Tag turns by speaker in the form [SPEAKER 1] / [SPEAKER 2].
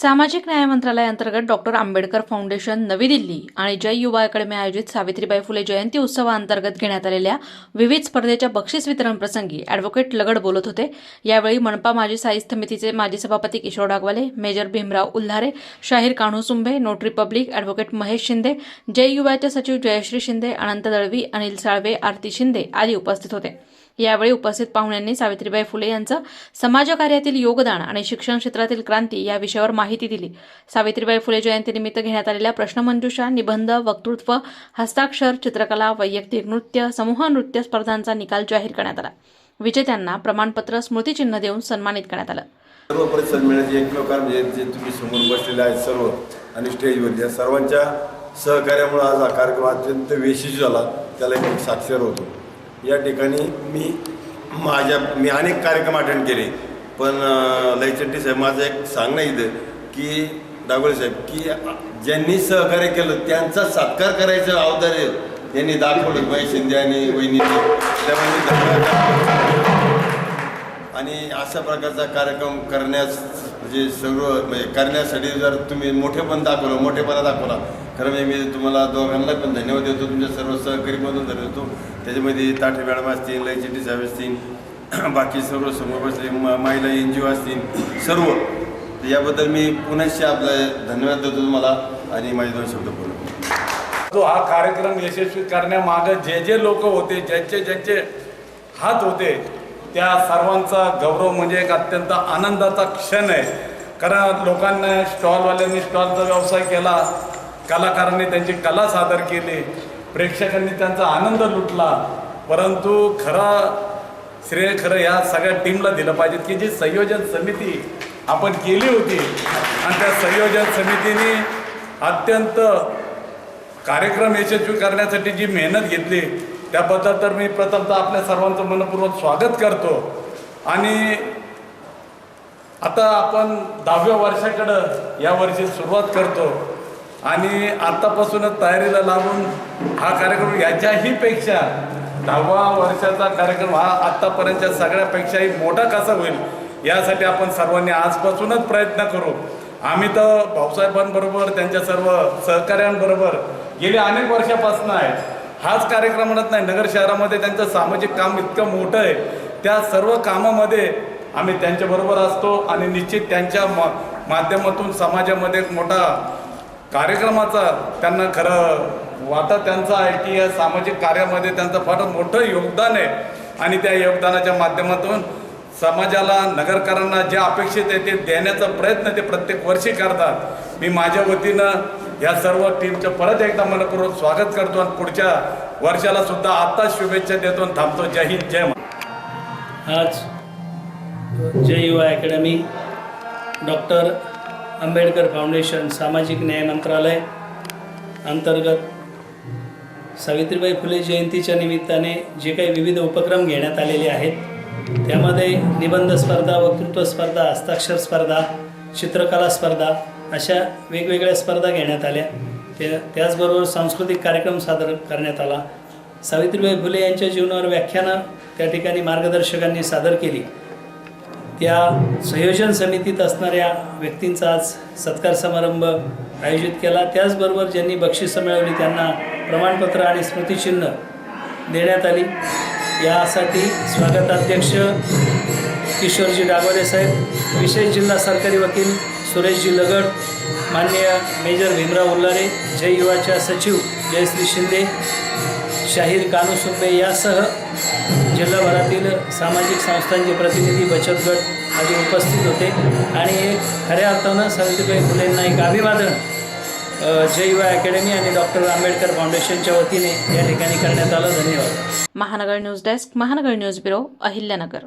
[SPEAKER 1] सामाजिक न्याय मंत्रालयाअंतर्गत डॉक्टर आंबेडकर फाउंडेशन नवी दिल्ली आणि जय युवा अकॅडमी आयोजित सावित्रीबाई फुले जयंती उत्सवाअंतर्गत घेण्यात आलेल्या विविध स्पर्धेच्या बक्षीस वितरण प्रसंगी अॅडव्होकेट लगड बोलत होते. यावेळी मनपा माजी साई समितीचे माजी सभापती किशोर डागवाले मेजर भीमराव उल्हारे शाहीर Kanhu Sumbhe note republic advocate Mahesh Shinde Jai युवाचे सचिव जयश्री शिंदे अनंत दळवी अनिल साळवे आरती शिंदे आदी उपस्थित होते. यावेळी उपस्थित पाहुण्यांनी सावित्रीबाई फुले यांचं समाजकार्यातील योगदान आणि शिक्षण क्षेत्रातील क्रांती या विषयावर माहिती दिली. सावित्रीबाई फुले जयंतीनिमित्त घेण्यात आलेल्या प्रश्नमंजुषा निबंध वक्तृत्व हस्ताक्षर चित्रकला वैयक्तिक नृत्य समूह नृत्य स्पर्धांचा निकाल जाहीर करण्यात आला. विजेत्यांना प्रमाणपत्र स्मृतिचिन्ह देऊन सन्मानित करण्यात आलं.
[SPEAKER 2] सर्व परिसर मिळण्याचे एक म्हणजे जे तुम्ही समोर बसलेले आहेत सर्व आणि स्टेजवर या सर्वांच्या सहकार्यामुळे आज हा कार्यक्रम अत्यंत वेशीच झाला. त्याला एक साक्षर होतो. या ठिकाणी मी माझ्या मी अनेक कार्यक्रम अटेंड केले. पण अं, लयचट्टी साहेब माझं एक सांगणं इथं की दागोळे साहेब की ज्यांनी सहकार्य केलं त्यांचा सत्कार करायचं अवधार्य यांनी दाखवलं भाई शिंदे आणि वहिनीने. त्यामुळे आणि अशा प्रकारचा कार्यक्रम करण्यास म्हणजे सर्व म्हणजे करण्यासाठी जर तुम्ही मोठेपण दाखवलं मोठेपणा दाखवला खरं म्हणजे मी तुम्हाला दोघांना पण धन्यवाद देतो. तुमच्या सर्व सहकारीमधून धन्यवाद त्याच्यामध्ये ताठे मॅडम असतील लयचिटी साहेब असतील बाकी सर्व समोर बसले म- महिला एन जी ओ असतील सर्व. याबद्दल मी पुनश्च आपला धन्यवाद देतो तुम्हाला आणि माझे दोन शब्द बोलतो
[SPEAKER 3] तो हा कार्यक्रम यशस्वी करण्यामागं जे जे लोक होते ज्यांचे ज्यांचे हात होते त्या सर्वांचा गौरव म्हणजे एक अत्यंत आनंदाचा क्षण आहे. कारण लोकांना स्टॉलवाल्यांनी स्टॉलचा व्यवसाय केला कलाकारांनी त्यांची कला सादर केली प्रेक्षकांनी त्यांचा आनंद लुटला. परंतु खरा श्रेय खरं या सगळ्या टीमला दिलं पाहिजे की जी संयोजन समिती आपण केली होती. आणि त्या संयोजन समितीने अत्यंत कार्यक्रम यशस्वी करण्यासाठी जी मेहनत घेतली त्याबद्दल तर मी प्रथमतः आपल्या सर्वांचं मनपूर्वक स्वागत करतो. आणि आता आपण दहाव्या वर्षाकडं या वर्षी सुरुवात करतो. आणि आत्तापासूनच तयारीला लागून हा कार्यक्रम याच्याही पेक्षा दहावा वर्षाचा कार्यक्रम हा आत्तापर्यंतच्या सगळ्यापेक्षाही मोठा कसा होईल यासाठी आपण सर्वांनी आजपासूनच प्रयत्न करू. आम्ही तर भाऊसाहेबांबरोबर त्यांच्या सर्व सहकाऱ्यांबरोबर गेली अनेक वर्षापासून आहे. हाच कार्यक्रम म्हणत नाही. नगर शहरामध्ये त्यांचं सामाजिक काम इतकं मोठं आहे. त्या सर्व कामामध्ये आम्ही त्यांच्याबरोबर असतो आणि निश्चित त्यांच्या मा माध्यमातून समाजामध्ये एक मोठा कार्यक्रमाचा त्यांना खरं वाटा त्यांचा आहे की या सामाजिक कार्यामध्ये त्यांचं फार मोठं योगदान आहे. आणि त्या योगदानाच्या माध्यमातून समाजाला नगरकरांना जे अपेक्षित आहे ते देण्याचा प्रयत्न ते प्रत्येक वर्षी करतात. मी माझ्या वतीनं या सर्व टीमचं परत एकदा मनपूर्वक स्वागत करतो आणि पुढच्या वर्षाला सुद्धा आत्ताच शुभेच्छा देतो आणि थांबतो. जय हिंद जय
[SPEAKER 4] आज जय युवा अकॅडमी डॉक्टर आंबेडकर फाउंडेशन सामाजिक न्याय मंत्रालय अंतर्गत सावित्रीबाई फुले जयंतीच्या निमित्ताने जे काही विविध उपक्रम घेण्यात आलेले आहेत त्यामध्ये निबंध स्पर्धा वक्तृत्व स्पर्धा हस्ताक्षर स्पर्धा चित्रकला स्पर्धा अशा वेगवेगळ्या स्पर्धा घेण्यात आल्या. त्या त्याचबरोबर सांस्कृतिक कार्यक्रम सादर करण्यात आला. सावित्रीबाई फुले यांच्या जीवनावर व्याख्यानं त्या ठिकाणी मार्गदर्शकांनी सादर केली. त्या संयोजन समितीत असणाऱ्या व्यक्तींचा आज सत्कार समारंभ आयोजित केला. त्याचबरोबर ज्यांनी बक्षिसं मिळवली त्यांना प्रमाणपत्र आणि स्मृतिचिन्ह देण्यात आली. यासाठी स्वागताध्यक्ष किशोरजी डागोरे साहेब विशेष जिल्हा सरकारी वकील सुरेशजी लगड माननीय मेजर भीमराव उल्लारे जय युवाच्या सचिव जयश्री शिंदे शाहीर कानू सुंबे यासह जिल्हाभरातील सामाजिक संस्थांचे प्रतिनिधी बचत गट आधी उपस्थित होते. आणि एक खऱ्या अर्थानं सावित्रीबाई फुलेंना एक अभिवादन जय युवा अकॅडमी आणि डॉक्टर आंबेडकर फाउंडेशनच्या वतीने या ठिकाणी करण्यात आलं. धन्यवाद.
[SPEAKER 1] Mahanagar news desk Mahanagar news bureau Ahilyanagar.